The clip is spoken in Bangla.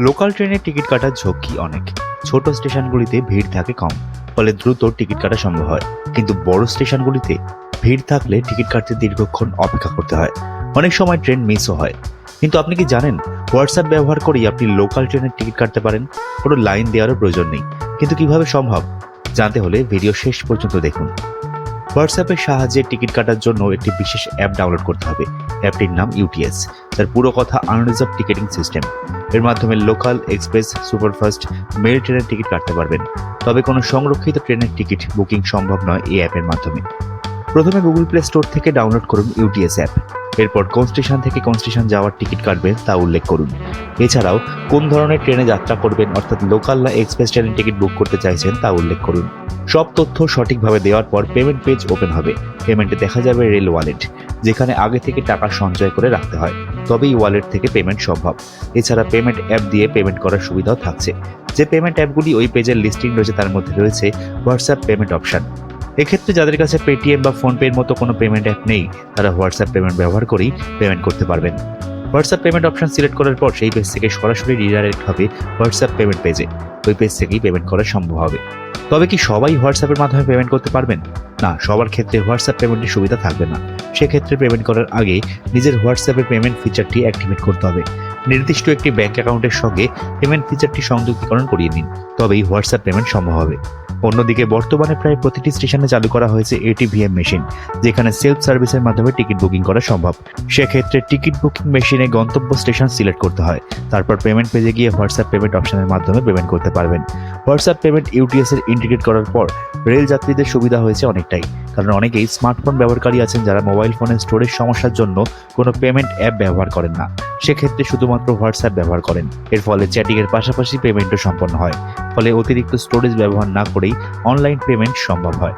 লোকাল ট্রেনের টিকিট কাটার ঝক্কি অনেক। ছোট স্টেশনগুলিতে ভিড় থাকে কম, ফলে দ্রুত টিকিট কাটা সম্ভব হয়। কিন্তু বড় স্টেশনগুলিতে ভিড় থাকলে টিকিট কাটতে দীর্ঘক্ষণ অপেক্ষা করতে হয়। অনেক সময় ট্রেন মিসও হয়। কিন্তু আপনি কি জানেন হোয়াটসঅ্যাপ ব্যবহার করেই আপনি লোকাল ট্রেনের টিকিট কাটতে পারেন? কোনো লাইন দেওয়ারও প্রয়োজন নেই। কিন্তু কীভাবে সম্ভব? জানতে হলে ভিডিও শেষ পর্যন্ত দেখুন। হোয়াটসঅ্যাপের সাহায্যে টিকিট কাটার জন্য একটি বিশেষ অ্যাপ ডাউনলোড করতে হবে। অ্যাপটির নাম ইউটিএস তার পুরো কথা আনরিজার্ভ টিকিটিং সিস্টেম এর মাধ্যমে লোকাল এক্সপ্রেস সুপারফাস্ট মেল ট্রেনের টিকিট কাটতে পারবেন। তবে কোনো সংরক্ষিত ট্রেনের টিকিট বুকিং সম্ভব নয় এই অ্যাপের মাধ্যমে। প্রথমে গুগল প্লে স্টোর থেকে ডাউনলোড করুন ইউটিএস অ্যাপ এরপর কোন স্টেশন থেকে কোন স্টেশন যাওয়ার টিকিট কাটবেন তা উল্লেখ করুন। এছাড়াও, কোন ধরনের ট্রেনে যাত্রা করবেন অর্থাৎ লোকাল না এক্সপ্রেস ট্রেনের টিকিট বুক করতে চাইছেন তা উল্লেখ করুন। সব তথ্য সঠিকভাবে দেওয়ার পর পেমেন্ট পেজ ওপেন হবে। পেমেন্টে দেখা যাবে রেল ওয়ালেট যেখানে আগে থেকে টাকা সঞ্চয় করে রাখতে হয়। তবেই ওয়ালেট থেকে পেমেন্ট সম্ভব। এছাড়া পেমেন্ট অ্যাপ দিয়ে পেমেন্ট করার সুবিধাও থাকছে। যে পেমেন্ট অ্যাপগুলি ওই পেজের লিস্টিং রয়েছে তার মধ্যে রয়েছে হোয়াটসঅ্যাপ পেমেন্ট অপশন এক্ষেত্রে যাদের কাছে পেটিএম বা ফোনপের মতো কোনো পেমেন্ট অ্যাপ নেই, তারা হোয়াটসঅ্যাপ পেমেন্ট ব্যবহার করেই পেমেন্ট করতে পারবেন। হোয়াটসঅ্যাপ পেমেন্ট অপশন সিলেক্ট করার পর সেই পেজ থেকে সরাসরি রিডাইরেক্ট হবে হোয়াটসঅ্যাপ পেমেন্ট পেজে ওই পেজ থেকেই পেমেন্ট করা সম্ভব হবে। তবে কি সবাই হোয়াটসঅ্যাপের মাধ্যমে পেমেন্ট করতে পারবেন? না, সবার ক্ষেত্রে হোয়াটসঅ্যাপ পেমেন্টের সুবিধা থাকবে না। সেক্ষেত্রে পেমেন্ট করার আগে নিজের হোয়াটসঅ্যাপের পেমেন্ট ফিচারটি অ্যাক্টিভেট করতে হবে। নির্দিষ্ট একটি ব্যাংক অ্যাকাউন্টের সঙ্গে পেমেন্ট ফিচারটি সংযুক্তিকরণ করিয়ে নিন, তবেই হোয়াটসঅ্যাপ পেমেন্ট সম্ভব হবে। অন্যদিকে বর্তমানে প্রায় প্রতিটি স্টেশনে চালু করা হয়েছে এটিভিএম মেশিন যেখানে সেলফ সার্ভিসের মাধ্যমে টিকিট বুকিং করা সম্ভব। সেক্ষেত্রে টিকিট বুকিং মেশিনে গন্তব্য স্টেশন সিলেক্ট করতে হয়। তারপর পেমেন্ট পেজে গিয়ে হোয়াটসঅ্যাপ পেমেন্ট অপশনের মাধ্যমে পেমেন্ট করতে পারবেন। হোয়াটসঅ্যাপ পেমেন্ট ইউটিএস এর ইন্টিগ্রেট করার পর রেল যাত্রীদের সুবিধা হয়েছে অনেকটাই, কারণ অনেকেই স্মার্টফোন ব্যবহারকারী আছেন যারা মোবাইল ফোনের স্টোরেজ সমস্যার জন্য কোনো পেমেন্ট অ্যাপ ব্যবহার করেন না। সেক্ষেত্রে শুধুমাত্র হোয়াটসঅ্যাপ ব্যবহার করেন। এর ফলে চ্যাটিং এর পাশাপাশি পেমেন্টও সম্পন্ন হয়। ফলে অতিরিক্ত স্টোরেজ ব্যবহার না করেই অনলাইন পেমেন্ট সম্ভব হয়।